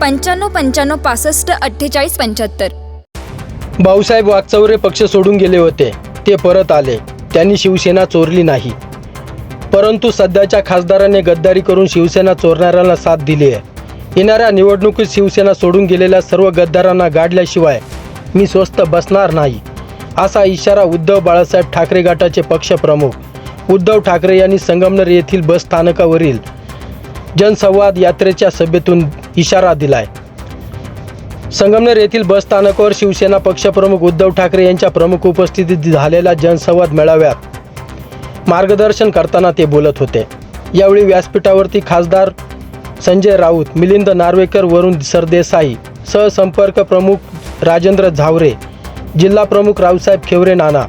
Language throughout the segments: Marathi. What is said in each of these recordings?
पंच्याण्णव पंच्याण्णव पासष्ट अठ्ठेचाळीस पंच्याहत्तर. भाऊसाहेब वागचौरे पक्ष सोडून गेले होते. ते परत आले. त्यांनी शिवसेना चोरली नाही. परंतु सध्याच्या खासदाराने गद्दारी करून शिवसेना चोरणाऱ्यांना साथ दिली आहे. येणाऱ्या निवडणुकीत शिवसेना सोडून गेलेल्या सर्व गद्दारांना गाडल्याशिवाय मी स्वस्त बसणार नाही. असा इशारा उद्धव बाळासाहेब ठाकरे गटाचे पक्षप्रमुख उद्धव ठाकरे यांनी संगमनेर येथील बस स्थानकावरील जनसंवाद यात्रेच्या सभेतून इशारा दिलाय. संगमनेर येथील बस स्थानकावर शिवसेना पक्षप्रमुख उद्धव ठाकरे यांच्या प्रमुख उपस्थितीत झालेल्या जनसंवाद मेळाव्यात मार्गदर्शन करताना ते बोलत होते. यावेळी व्यासपीठावरती खासदार संजय राऊत मिलिंद नार्वेकर वरुण सरदेसाई सहसंपर्क प्रमुख राजेंद्र झावरे जिल्हा प्रमुख रावसाहेब खेवरे नाना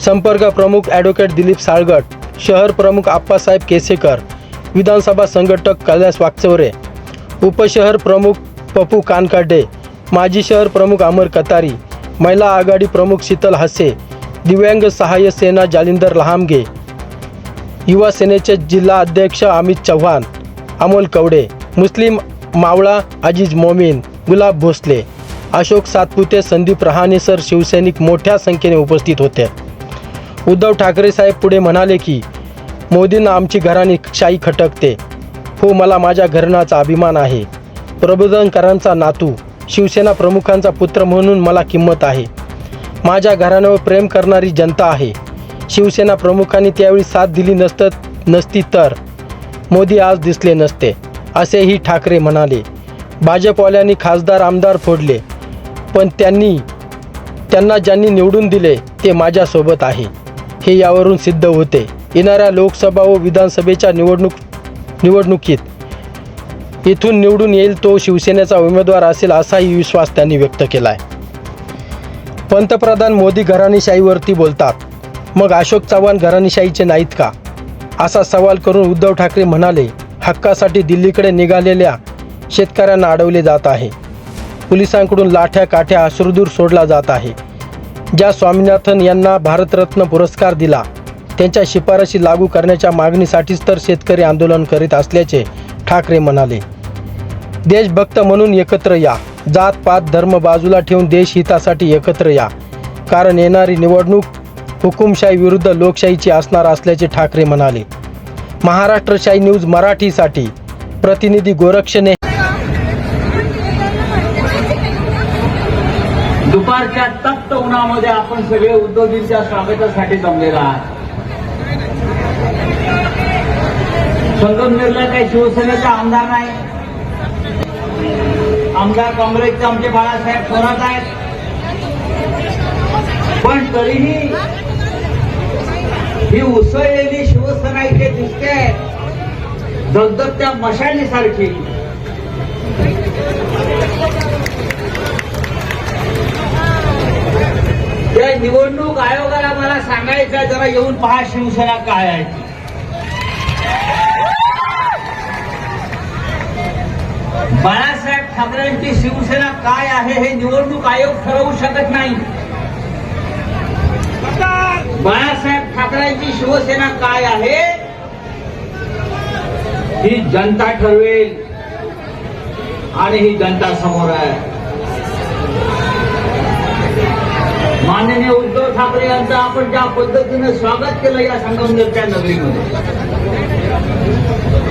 संपर्क प्रमुख ॲडव्होकेट दिलीप साळगट शहर प्रमुख आप्पासाहेब केसेकर विधानसभा संघटक कैलास वागचौरे उपशहर प्रमुख पपू कानकाडे माजी शहर प्रमुख अमर कतारी महिला आघाडी प्रमुख शीतल हसे दिव्यांग सहाय्य सेना जालिंदर लहामगे युवा सेनेचे जिल्हा अध्यक्ष अमित चव्हाण अमोल कवडे मुस्लिम मावळा अजीज मोमीन गुलाब भोसले अशोक सातपुते संदीप रहानेसर शिवसैनिक मोठ्या संख्येने उपस्थित होते. उद्धव ठाकरे साहेब पुढे म्हणाले की मोदींना आमची घराणी शाही खटकते. हो मला माझ्या घराण्याचा अभिमान आहे. प्रबोधनकरांचा नातू शिवसेना प्रमुखांचा पुत्र म्हणून मला किंमत आहे. माझ्या घराण्यावर प्रेम करणारी जनता आहे. शिवसेना प्रमुखांनी त्यावेळी साथ दिली नसत नसती तर. मोदी आज दिसले नसते असेही ठाकरे म्हणाले. भाजपवाल्यांनी खासदार आमदार फोडले. पण त्यांनी त्यांना ज्यांनी निवडून दिले ते माझ्यासोबत आहे. हे यावरून सिद्ध होते. येणाऱ्या लोकसभा व विधानसभेच्या निवडणूक निवडणुकीत इथून निवडून येईल तो शिवसेनेचा उमेदवार असेल असाही विश्वास त्यांनी व्यक्त केला आहे पंतप्रधान मोदी घराणेशाहीवरती बोलतात. मग अशोक चव्हाण घराणेशाहीचे नाहीत का? असा सवाल करून उद्धव ठाकरे म्हणाले हक्कासाठी दिल्लीकडे निघालेल्या शेतकऱ्यांना अडवले जात आहे. पोलिसांकडून लाठ्या काठ्या अश्रुदूर सोडला जात आहे. ज्या स्वामीनाथन यांना भारतरत्न पुरस्कार दिला त्यांच्या शिफारशी लागू करण्याच्या मागणीसाठीच तर शेतकरी आंदोलन करीत असल्याचे ठाकरे म्हणाले. देशभक्त म्हणून एकत्र या. जात पात धर्म बाजूला ठेवून देशहितासाठी एकत्र या. कारण येणारी निवडणूक हुकुमशाही विरुद्ध लोकशाहीची असणार असल्याचे ठाकरे म्हणाले. महाराष्ट्रशाही न्यूज मराठीसाठी. प्रतिनिधी गोरक्षणे दुपारच्या तप्त उन्हामध्ये आपण सगळे उद्योगींच्या स्वागतासाठी जमलेला आहात. संगमनेरला काही शिवसेनेचा आमदार नाही. आमदार काँग्रेसचे आमचे बाळासाहेब थोरात आहेत. पण तरीही ही उसळलेली शिवसेना इथे दिसते धगधगत्या मशालीसारखी. त्या निवडणूक आयोगाला मला सांगायचं जरा येऊन पहा शिवसेना काय आहे ती. बाळासाहेब ठाकरेंची शिवसेना काय आहे हे निवडणूक आयोग ठरवू शकत नाही. बाळासाहेब ठाकरेंची शिवसेना काय आहे? ही जनता ठरवेल आणि ही जनता समोर आहे. माननीय उद्धव ठाकरे यांचं आपण ज्या पद्धतीनं स्वागत केलं या संगमनेरच्या नगरीमध्ये.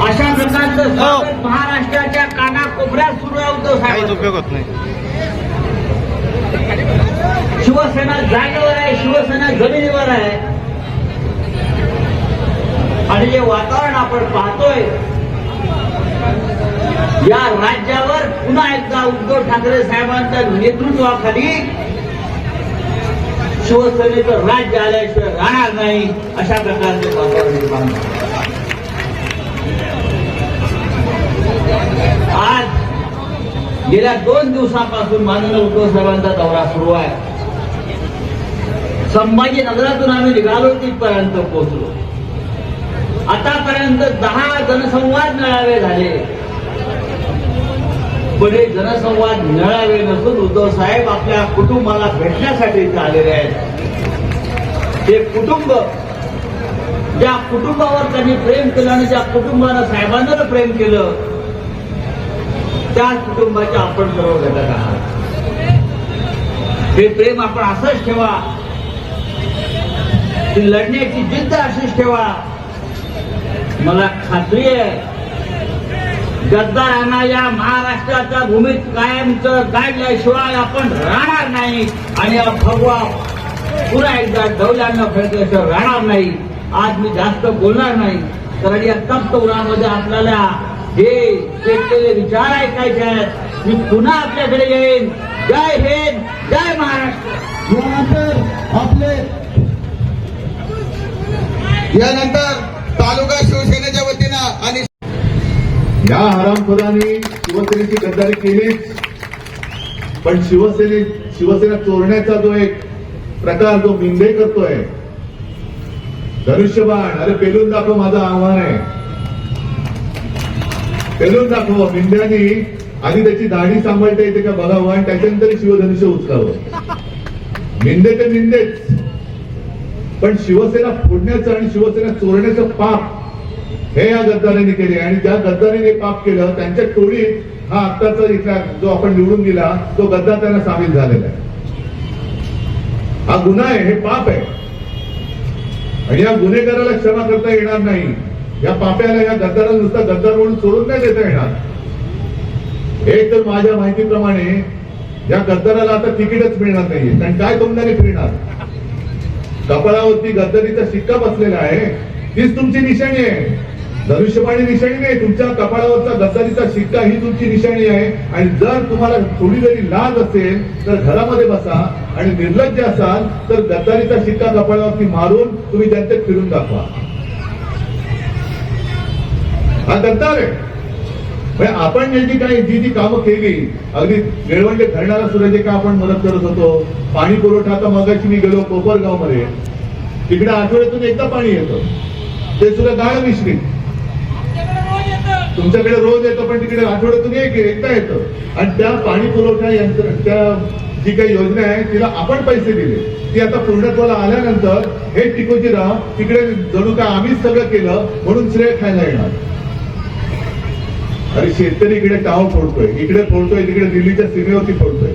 अशा प्रकारचं स्वागत महाराष्ट्राच्या कानाकोपऱ्यात साहेब उपयोग होत नाही. शिवसेना जागेवर आहे शिवसेना जमिनीवर आहे. आणि जे वातावरण आपण पाहतोय. या राज्यावर पुन्हा एकदा उद्धव ठाकरे साहेबांच्या नेतृत्वाखाली शिवसेनेचं राज्य आल्याशिवाय राहणार नाही अशा प्रकारचे वातावरण गेल्या दोन दिवसापासून माननीय उद्धव साहेबांचा दौरा सुरू आहे. संभाजीनगरातून आम्ही निघालो तिथपर्यंत पोहोचलो. आतापर्यंत दहा जनसंवाद मेळावे झाले. पण हे जनसंवाद मेळावे नसून उद्धव साहेब आपल्या कुटुंबाला भेटण्यासाठी आलेले आहेत. ते कुटुंब ज्या कुटुंबावर त्यांनी प्रेम केलं आणि ज्या कुटुंबानं साहेबांना प्रेम केलं त्या कुटुंबाचे आपण सर्व घटक आहात. हे प्रेम आपण असंच ठेवा. ती लढण्याची जिद्द अशीच ठेवा. मला खात्री आहे गद्दारांना या महाराष्ट्राच्या भूमीत कायमच गाडल्याशिवाय आपण राहणार नाही. आणि भगवा पुन्हा एकदा डवल्यांना फेडल्याशिवाय राहणार नाही. आज मी जास्त बोलणार नाही. कारण या तप्त उरामध्ये आपल्याला हे पेटलेले विचार ऐकायचे आहेत मी पुन्हा आपल्याकडे येईन. जय हिंद जय महाराष्ट्र. यानंतर आपले यानंतर तालुका शिवसेनेच्या वतीनं आणि या हरामखोरांनी शिवसेनेची गद्दारी केलीच. पण शिवसेने शिवसेना चोरण्याचा जो एक प्रकार जो मिंदे करतोय धनुष्यबाण अरे पेलून दाखव माझं आव्हान आहे. फिरून दाखव मिंड्यानी आधी त्याची दाढी सांभाळता येते का बघावं आणि त्याच्यानंतर शिवधनुष्य उचलावं. मिंदे ते मिंदेच पण शिवसेना फोडण्याचं आणि शिवसेना चोरण्याचं पाप हे या गद्दारांनी केले. आणि ज्या गद्दारीने पाप केलं त्यांच्या टोळीत हा आत्ताचा इथला जो आपण निवडून दिला तो गद्दार त्यांना सामील झालेला आहे. हा गुन्हा आहे हे पाप आहे. आणि या गुन्हेगाराला क्षमा करता येणार नाही. या पाप्याला या गद्दाराला नुसता गद्दार म्हणून सोडून नाही देता येणार. एक तर माझ्या माहितीप्रमाणे या गद्दाराला आता तिकीटच मिळणार नाहीये. कारण काय तोंडाने फिरणार? कपाळावरती गद्दारीचा शिक्का बसलेला आहे. तीच तुमची निशाणी आहे. धनुष्यबाणी निशाणी नाही. तुमच्या कपाळावरचा गद्दारीचा शिक्का ही तुमची निशाणी आहे. आणि जर तुम्हाला थोडी जरी लाज असेल तर घरामध्ये बसा आणि निर्लज्ज असाल तर गद्दारीचा शिक्का कपाळावरती मारून तुम्ही जनतेत फिरून दाखवा. हा आहे म्हणजे आपण यांची काही जी जी कामं केली अगदी निळवंडे धरणाला सुद्धा जे काय आपण मदत करत होतो पाणी पुरवठा आता मगाशी मी गेलो कोपरगावमध्ये तिकडे आठवड्यातून एकदा पाणी येतं. ते सुद्धा गाळ मिश्रित. तुमच्याकडे रोज येतं पण तिकडे आठवड्यातून एक एकदा येतं. आणि त्या पाणी पुरवठा यंत्र त्या जी काही योजना आहे तिला आपण पैसे दिले. ती आता पूर्णत्वाला आल्यानंतर हे टिकोजीराव तिकडे जणू काय आम्हीच सगळं केलं म्हणून श्रेय खायला येणार. अरे शेतकरी इकडे टाव फोडतोय इकडे फोडतोय तिकडे दिल्लीच्या सीमेवरती फोडतोय.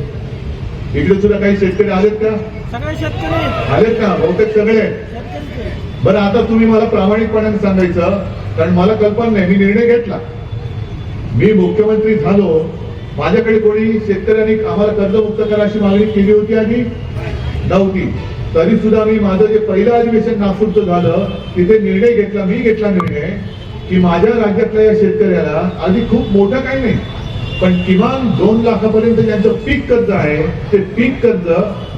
इकडे सुद्धा काही शेतकरी आलेत का? सगळे शेतकरी. आलेत का? बहुतेक सगळे. बरं आता तुम्ही मला प्रामाणिकपणाने सांगायचं कारण मला कल्पना नाही मी निर्णय घेतला. मी मुख्यमंत्री झालो माझ्याकडे कोणी शेतकऱ्यांनी आम्हाला कर्जमुक्त करा अशी मागणी केली होती आधी? नव्हती. तरी सुद्धा मी माझं जे पहिलं अधिवेशन नागपूरचं झालं तिथे निर्णय घेतला मी घेतला निर्णय. की माझ्या राज्यातल्या या शेतकऱ्याला आधी खूप मोठं काही नाही पण किमान दोन लाखापर्यंत ज्यांचं पीक कर्ज आहे ते पीक कर्ज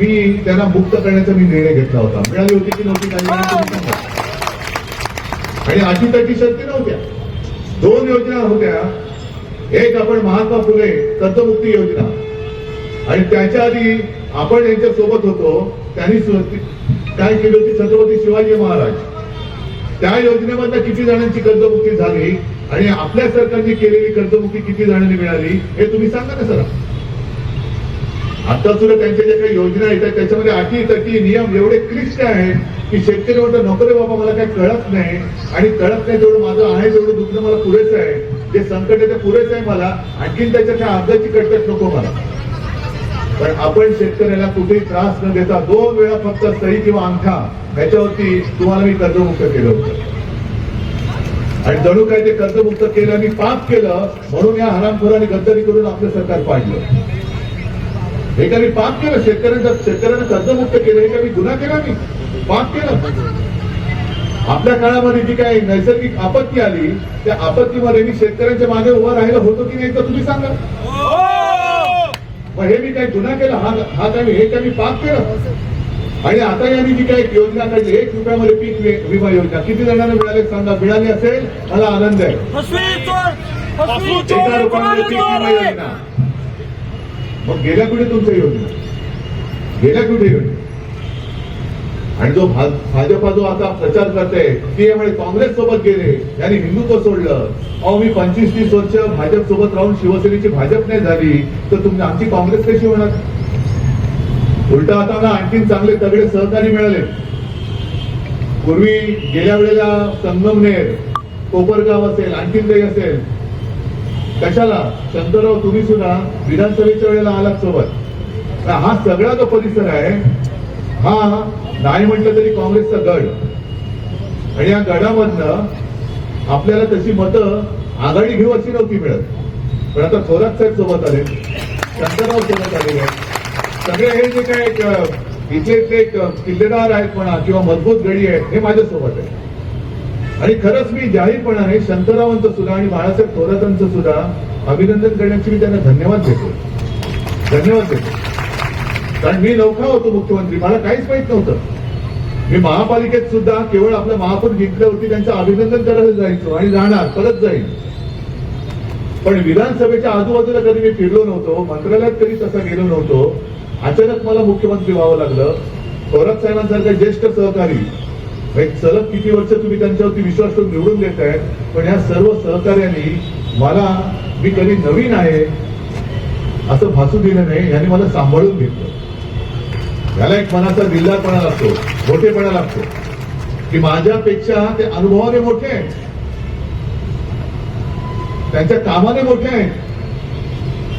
मी त्यांना मुक्त करण्याचा मी निर्णय घेतला होता. मिळाली होती की नव्हती आणि अशी तटी शर्ती नव्हत्या. दोन योजना होत्या. एक आपण महात्मा फुले कर्जमुक्ती योजना. आणि त्याच्या आधी आपण यांच्या सोबत होतो त्यांनी काय केली होती? छत्रपती शिवाजी महाराज. त्या योजनेमधल्या किती जणांची कर्जमुक्ती झाली आणि आपल्या सरकारने केलेली कर्जमुक्ती किती जणांनी मिळाली हे तुम्ही सांगा ना सर. आता सुद्धा त्यांच्या ज्या काही योजना येतात त्याच्यामध्ये अटी तटी नियम एवढे क्लिष्ट आहेत की शेतकरी म्हणतो नोकरी बाबा मला काही कळत नाही. आणि कळत नाही तेवढं माझं आहे तेवढं दुखणं मला पुरेसं आहे. जे संकट आहे ते पुरेसं आहे मला. आणखीन त्याच्या त्या अर्जाची कटकट नको मला. पण आपण शेतकऱ्याला कुठेही त्रास न देता दोन वेळा फक्त सही किंवा अंगठा ह्याच्यावरती तुम्हाला मी कर्जमुक्त केलं होतं. आणि जणू काय ते कर्जमुक्त केलं आणि पाप केलं म्हणून या हरामखोरांनी गद्दारी करून आपलं सरकार पाडलं. हे का मी पाप केलं? शेतकऱ्यांचं शेतकऱ्यांना कर्जमुक्त केलं हे का मी गुन्हा केला मी? पाप केलं. आपल्या काळामध्ये जी काही नैसर्गिक आपत्ती आली त्या आपत्तीमध्ये मी शेतकऱ्यांच्या मागे उभा राहिला होतो की नाही तर तुम्ही सांगा. मग हे मी काही गुन्हा केला? हा हा मी- हे मी पाप केलं? आणि आता यांनी जी काही योजना काढली एक रुपयामध्ये पीक विमा योजना. किती जणांना मिळाले? सांगा मिळाली असेल मला आनंद आहे. एका रुपयामध्ये पीक विमा? योजना? मग गेल्या कुठे तुमच्या योजना? गेल्या कुठे योजना? आणि जो भा- भाजपा जो आता प्रचार करते ते यामुळे काँग्रेस सोबत गेले. यांनी हिंदुत्व सोडलं. अहो मी पंचवीस तीस वर्ष भाजप सोबत राहून शिवसेनेची भाजप नाही झाली तर तुमची आमची काँग्रेस कशी होणार? उलट आता आणखीन चांगले तगडे सहकारी मिळाले पूर्वी गेल्या वेळेला संगमनेर कोपरगाव असेल आणखीन काही असेल कशाला? शंकरराव तुम्ही सुद्धा विधानसभेच्या वेळेला आलात सोबत. हा सगळा जो परिसर आहे हा नाही म्हटलं तरी काँग्रेसचा गड. आणि या गडामधनं आपल्याला तशी मतं आघाडी घेऊ अशी नव्हती मिळत. पण आता थोरात साहेब सोबत आले. शंकरराव सोबत आलेले सगळे हे जे काय इथले इथले किल्लेदार आहेत म्हणा किंवा मजबूत गडी आहेत हे माझ्यासोबत आहे आणि खरंच मी जाहीरपणाने शंकररावांचं सुद्धा आणि बाळासाहेब थोरातांचं सुद्धा अभिनंदन करण्याची मी त्यांना धन्यवाद देतो. धन्यवाद देतो. कारण मी नौका होतो मुख्यमंत्री. मला काहीच माहीत नव्हतं. मी महापालिकेत सुद्धा केवळ आपलं महापौर जिंकल्यावरती त्यांचं अभिनंदन करायला जायचो आणि राहणार परत जाईल पण विधानसभेच्या आजूबाजूला कधी मी फिरलो नव्हतो मंत्रालयात कधी तसा गेलो नव्हतो अचानक मला मुख्यमंत्री व्हावं लागलं. थोरात साहेबांसारखे ज्येष्ठ सहकारी. सलग किती वर्ष तुम्ही त्यांच्यावरती विश्वास ठेवून निवडून देत आहेत पण या सर्व सहकार्यांनी मला मी कधी नवीन आहे असं भासू दिलं नाही यांनी मला सांभाळून घेतलं. याला एक मनाचा दिलदारपणा लागतो मोठेपणा लागतो. की माझ्यापेक्षा ते अनुभवाने मोठे आहेत. त्यांच्या कामाने मोठे आहेत.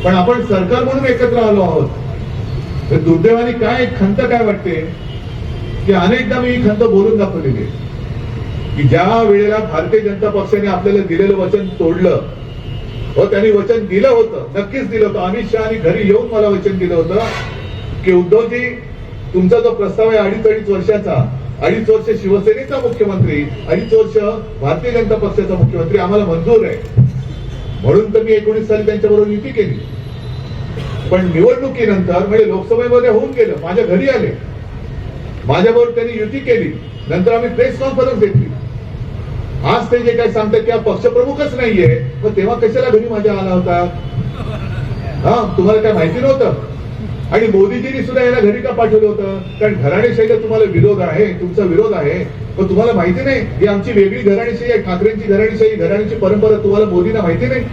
पण आपण सरकार म्हणून एकत्र आलो आहोत. तर दुर्दैवाने काय खंत काय वाटते? की अनेकदा मी ही खंत बोलून दाखवलेली आहे. की ज्या वेळेला भारतीय जनता पक्षाने आपल्याला दिलेलं वचन तोडलं व त्यांनी वचन दिलं होतं नक्कीच दिलं होतं. अमित शहा घरी येऊन मला वचन दिलं होतं की उद्धवजी तुमचा जो प्रस्ताव आहे अडीच अडीच वर्षाचा अडीच वर्ष शिवसेनेचा मुख्यमंत्री अडीच वर्ष भारतीय जनता पक्षाचा मुख्यमंत्री आम्हाला मंजूर आहे. म्हणून तर मी एकोणीस साली त्यांच्याबरोबर युती केली. पण निवडणुकीनंतर म्हणजे लोकसभेमध्ये होऊन गेलं माझ्या घरी आले. माझ्याबरोबर त्यांनी युती केली. नंतर आम्ही प्रेस कॉन्फरन्स घेतली. आज ते जे काय सांगतात की हा पक्षप्रमुखच नाहीये मग तेव्हा कशाला घरी माझ्या आला होता? हा तुम्हाला काय माहिती नव्हतं? आणि मोदीजींनी सुद्धा याला घरी का पाठवलं होतं? कारण घराणेशाहीला तुम्हाला विरोध आहे तुमचा विरोध आहे. पण तुम्हाला माहिती नाही ही आमची वेगळी घराणेशाही आहे ठाकरेंची घराणेशाही घराण्याची परंपरा तुम्हाला मोदींना माहिती नाही.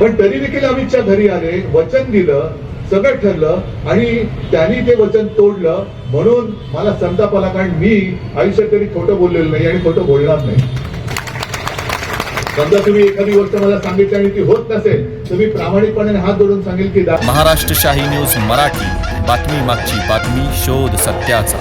पण तरी देखील अमित शहा घरी आले वचन दिलं सगळं ठरलं आणि त्यांनी ते वचन तोडलं म्हणून मला संताप आला. कारण मी आयुष्यात कधी खोटं बोललेलं नाही आणि खोटं बोलणार नाही. समजा तुम्ही एखादी गोष्ट मला सांगितली आणि ती होत नसेल तर मी प्रामाणिकपणे हात जोडून सांगेल की महाराष्ट्र शाही न्यूज मराठी. बातमी मागची बातमी शोध सत्याचा.